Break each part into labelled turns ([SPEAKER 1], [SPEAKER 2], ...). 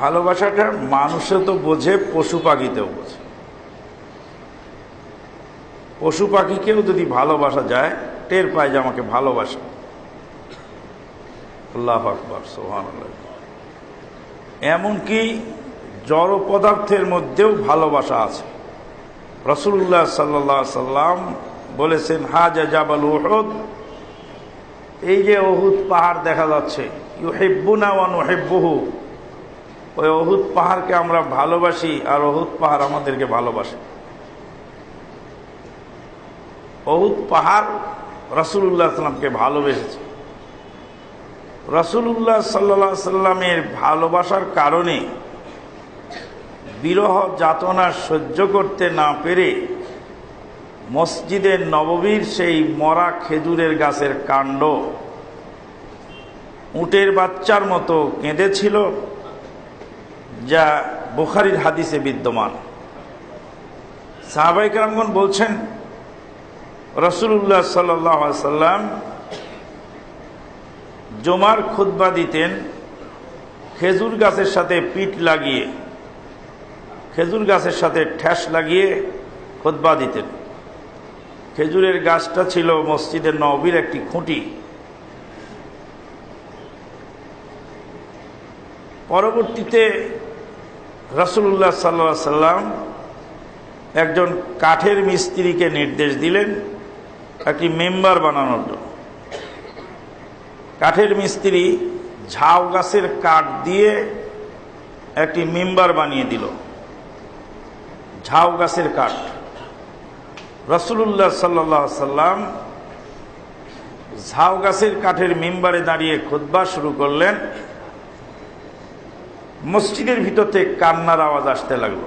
[SPEAKER 1] ভালোবাসাটা মানুষে তো বোঝে, পশু পাখিতেও বোঝে। পশু পাখিকেও যদি ভালোবাসা যায়, টের পায় যে আমাকে ভালোবাসে। আল্লাহ আকবর সোহান এমনকি জড় পদার্থের মধ্যেও ভালোবাসা আছে। রসুল্লাহ সাল্লাহ সাল্লাম বলেছেন, হাজা জাবাল ওহদ এই যে অহুদ পাহাড় দেখা যাচ্ছে ইউ হেব্বু না ওয়ান হেব্বহু ওই অহুদ পাহাড়কে আমরা ভালোবাসি আর অহুদ পাহাড় আমাদেরকে ভালোবাসে। অহুদ পাহাড় রসুল্লাহ সাল্লামকে ভালোবেসেছে। রসুল্লাহ সাল্লা সাল্লামের ভালোবাসার কারণে বিরহ যাতনা সহ্য করতে না পেরে মসজিদের নববীর সেই মরা খেজুরের গাছের কাণ্ড, উটের বাচ্চার মতো কেঁদেছিল। যা বুখারির হাদিসে বিদ্যমান। সাহাবাই কালামগণ বলছেন রসুল্লাহ সাল্লাম জমার খুদ্া দিতেন, খেজুর গাছের সাথে পিঠ লাগিয়ে, খেজুর গাছের সাথে ঠ্যাস লাগিয়ে খুদ্া দিতেন। খেজুরের গাছটা ছিল মসজিদের নবীর একটি খুঁটি। পরবর্তীতে রসুল্লাহ সাল্লা সাল্লাম একজন কাঠের মিস্ত্রিকে নির্দেশ দিলেন একটি মেম্বার বানানোর জন্য। কাঠের মিস্ত্রি ঝাউ গাছের কাঠ দিয়ে একটি মেম্বার বানিয়ে দিল। ঝাউ গাছের কাঠ। রসুল্লাহ সাল্লাহ সাল্লাম ঝাউ গাছের কাঠের মেম্বারে দাঁড়িয়ে খুদ্া শুরু করলেন। মসজিদের ভিতর থেকে কান্নার আওয়াজ আসতে লাগল।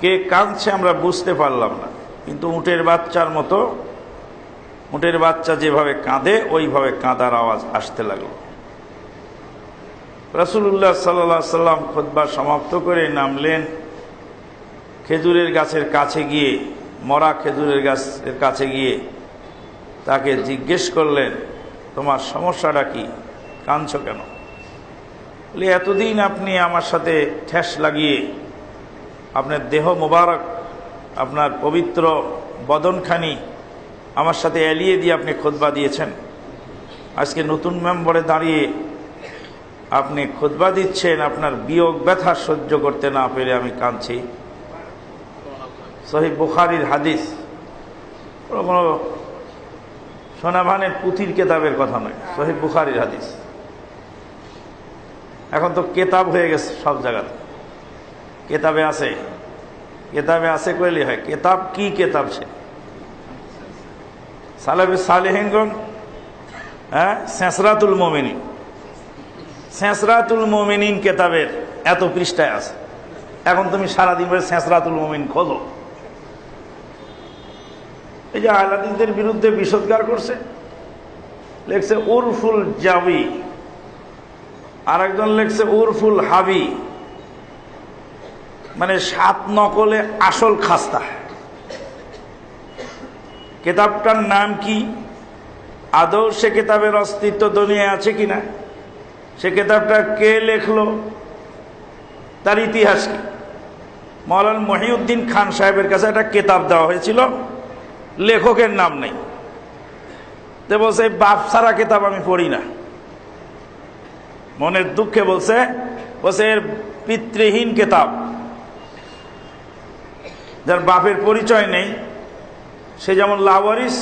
[SPEAKER 1] কে কাঁদছে আমরা বুঝতে পারলাম না, কিন্তু উটের বাচ্চার মতো, উটের বাচ্চা যেভাবে কাঁদে, ওইভাবে কাঁদার আওয়াজ আসতে লাগল। রসুল্লাহ সাল্লা সাল্লাম খোদবা সমাপ্ত করে নামলেন। খেজুরের গাছের কাছে গিয়ে, মরা খেজুরের গাছের কাছে গিয়ে তাকে জিজ্ঞেস করলেন, তোমার সমস্যাটা কি? কাঁদছ কেন? এতদিন আপনি আমার সাথে ঠেস লাগিয়ে, আপনার দেহ মোবারক, আপনার পবিত্র বদনখানি আমার সাথে এলিয়ে দিয়ে আপনি খোদবা দিয়েছেন। আজকে নতুন মেম্বরে দাঁড়িয়ে আপনি খোদবা দিচ্ছেন, আপনার বিয়োগ ব্যথা সহ্য করতে না পেরে আমি কাঁদছি। সহি বুখারির হাদিস। কোনো সোনাভানের পুঁথির কেতাবের কথা নয় সহি বুখারির হাদিস। এখন তো কেতাব হয়ে গেছে সব জায়গাতে। কেতাবে আছে। কেতাবে আছে কইলে হয়, কেতাব কি কেতাব সে? সালাবে সালেহিনগণ হ্যাঁ শেষরাতুল মোমিনিন। শেষরাতুল মোমিনিন কেতাবের এত পৃষ্ঠায় আছে। এখন তুমি সারাদিন ধরে শেষরাতুল মোমিন খোঁজো এই যে আহলাদিসদের বিরুদ্ধে বিষোদ্গার করছে, লেখছে উরফুল জাবি। আর একজন লেখছে, উরফুল হাবি। মানে সাত নকলে আসল খাস্তা। কেতাবটার নাম কি? আদৌ সে কেতাবের অস্তিত্ব দুনিয়ায় আছে কিনা? সে কেতাবটা কে লেখলো? তার ইতিহাস কি? মৌলান মহিউদ্দিন খান সাহেবের কাছে একটা কেতাব দেওয়া হয়েছিল, লেখকের নাম নেই। তো বলছে বাপ সারা কেতাব আমি পড়ি না। মনের দুঃখে বলছে বলছে, এর পিতৃহীন কেতাব। যার বাপের পরিচয় নেই, সে যেমন লাওয়ারিস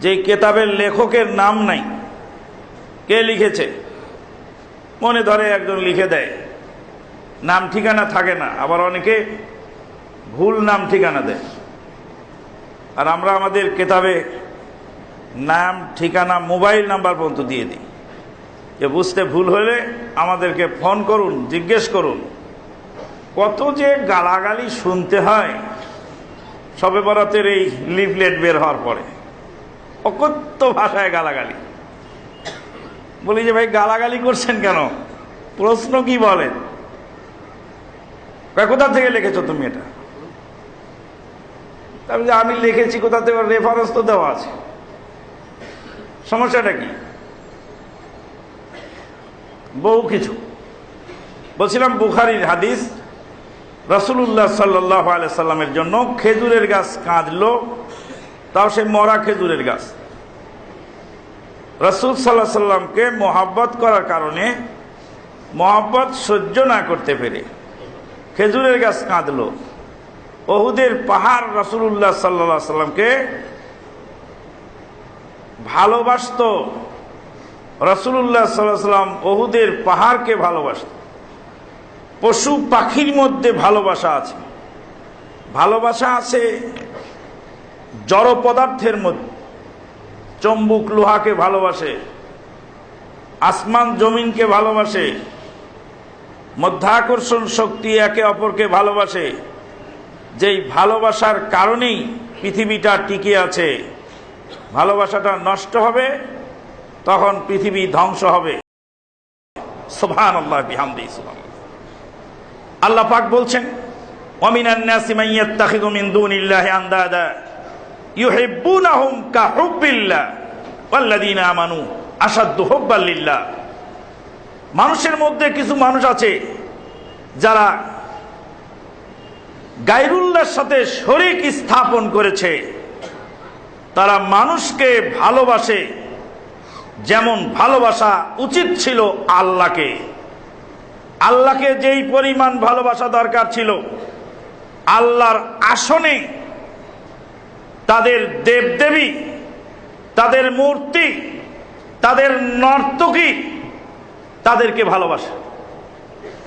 [SPEAKER 1] যে কেতাবের লেখকের নাম নাই, কে লিখেছে? মনে ধরে একজন লিখে দেয়। নাম ঠিকানা থাকে না, আবার অনেকে ভুল নাম ঠিকানা দেয়। আর আমরা আমাদের কেতাবে নাম, ঠিকানা, মোবাইল নাম্বার পর্যন্ত দিয়ে দিই। যে বুঝতে ভুল হলে আমাদেরকে ফোন করুন, জিজ্ঞেস করুন। কত যে গালাগালি শুনতে হয়, সবে বরাতের এই লিফলেট বের হওয়ার পরে। অকথ্য ভাষায় গালাগালি। বলি যে, ভাই, গালাগালি করছেন কেন? প্রশ্ন কি বলেন? কোথা থেকে লিখেছো তুমি এটা? আমি লিখেছি, কোথা থেকে? রেফারেন্স তো দেওয়া আছে। সমস্যাটা কি? বহু কিছু। বলছিলাম বুখারির হাদিস রসুল্লাহ সাল্লাহ সাল্লামের জন্য খেজুরের গাছ কাঁদল, তাও সে মরা খেজুরের গাছ। রসুল সাল্লাহ সাল্লামকে মোহাব্বত করার কারণে মোহাব্বত সহ্য না করতে পেরে খেজুরের গাছ কাঁদল। ওহুদের পাহাড় রসুল্লাহ সাল্লাহ সাল্লামকে ভালোবাসত রসুল্লাহ সাল্লাহ সাল্লাম ওহুদের পাহাড়কে ভালোবাসত পশু পাখির মধ্যে ভালোবাসা আছে। ভালোবাসা আছে জড় পদার্থের মধ্যে। চম্বুক লোহাকে ভালোবাসে, আসমান জমিনকে ভালোবাসে, মধ্যাকর্ষণ শক্তি একে অপরকে ভালোবাসে। যেই ভালোবাসার কারণেই পৃথিবীটা টিকে আছে, ভালোবাসাটা নষ্ট হবে তখন পৃথিবী ধ্বংস হবে। সোভান আল্লাহ বিহামদি সুবহান আল্লাহ পাক বলছেন মান মিন মানুষের মধ্যে কিছু মানুষ আছে, যারা গায়রুল্লাহর সাথে শরিক স্থাপন করেছে। তারা মানুষকে ভালোবাসে যেমন ভালোবাসা উচিত ছিল আল্লাহকে। আল্লাহকে যেই পরিমাণ ভালোবাসা দরকার ছিল, আল্লাহর আসনে তাদের দেবদেবী, তাদের মূর্তি, তাদের নর্তকী তাদেরকে ভালোবাসে।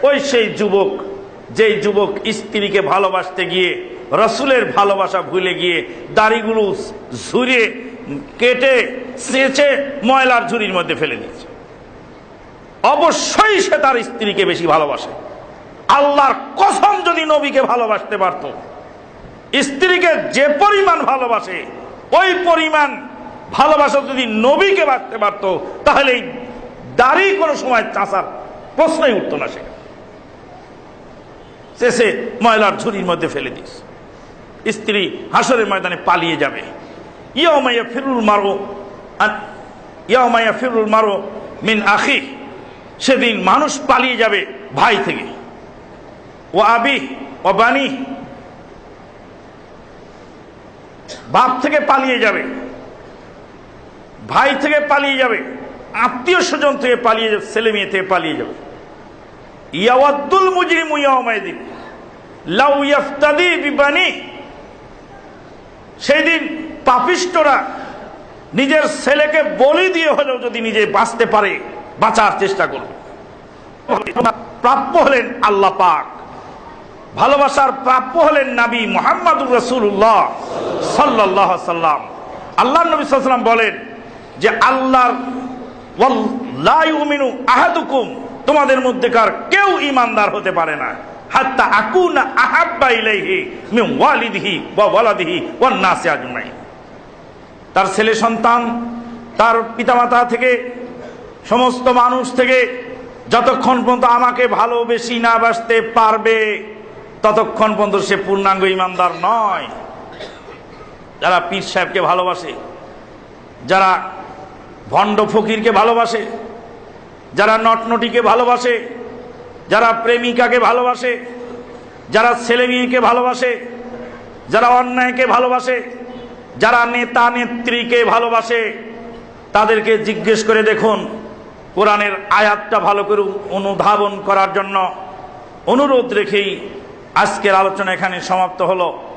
[SPEAKER 1] ওই সেই যুবক, যেই যুবক স্ত্রীকে ভালোবাসতে গিয়ে, রসুলের ভালোবাসা ভুলে গিয়ে, দাড়িগুলো ঝুরিয়ে কেটে চেঁচে ময়লার ঝুড়ির মধ্যে ফেলে দিয়েছে। অবশ্যই সে তার স্ত্রীকে বেশি ভালোবাসে। আল্লাহর কসম যদি নবীকে ভালোবাসতে পারত, স্ত্রীকে যে পরিমাণ ভালোবাসে, ওই পরিমাণ ভালোবাসা যদি নবীকে বাঁচতে পারত, তাহলে এই দাড়ি কোনো সময় চাষার প্রশ্নই উঠত না সেখানে। শেষে ময়লার ঝুড়ির মধ্যে ফেলে দিস স্ত্রী হাসরের ময়দানে পালিয়ে যাবে। ফিরুল মারো ফিরুল মারো মিন আখি। সেদিন মানুষ পালিয়ে যাবে ভাই থেকে। ও আবি ও বাণী বাপ থেকে পালিয়ে যাবে। ভাই থেকে পালিয়ে যাবে। আত্মীয় স্বজন থেকে পালিয়ে যাবে, ছেলে মেয়ে থেকে পালিয়ে যাবে। ইয়াওয়াদ্দুল মুজরিমু ইয়াওমাইদিন লাউ ইয়াফতাদি বিবানি। সেই দিন পাপিষ্টরা নিজের ছেলেকে বলি দিয়ে হলেও যদি নিজে বাঁচতে পারে, বাঁচার চেষ্টা করবে প্রাপ্য হলেন আল্লাহ পাক। ভালোবাসার প্রাপ্য হলেন নাবী মোহাম্মদুর রসুল্লাহ সাল্লাহ সাল্লাম। আল্লাহ নবী সাল্লাম বলেন যে, আল্লাহর লাইমিনু আহাদুকুম। তোমাদের মধ্যেকার কেউ ইমানদার হতে পারে না। হাত্তা আকুনা আহাব্বা ইলাইহি মিন ওয়ালিদিহি ওয়া ওয়ালাদিহি ওয়ান নাসি আজমাইন। তার ছেলে সন্তান, তার পিতামাতা থেকে, সমস্ত মানুষ থেকে যতক্ষণ পর্যন্ত আমাকে ভালোবেসি না বাসতে পারবে, ততক্ষণ পর্যন্ত সে পূর্ণাঙ্গ ইমানদার নয়। যারা পীর সাহেবকে ভালোবাসে, যারা ভণ্ড ফকিরকে ভালোবাসে, যারা নটনটিকে ভালোবাসে, যারা প্রেমিকাকে ভালোবাসে, যারা ছেলে মেয়েকে ভালোবাসে, যারা অন্যায়কে ভালোবাসে যারা নেতা নেত্রীকে ভালোবাসে, তাদেরকে জিজ্ঞেস করে দেখুন, কোরআনের আয়াতটা ভালো করে অনুধাবন করার জন্য অনুরোধ রেখেই আজকের আলোচনা এখানে সমাপ্ত হলো।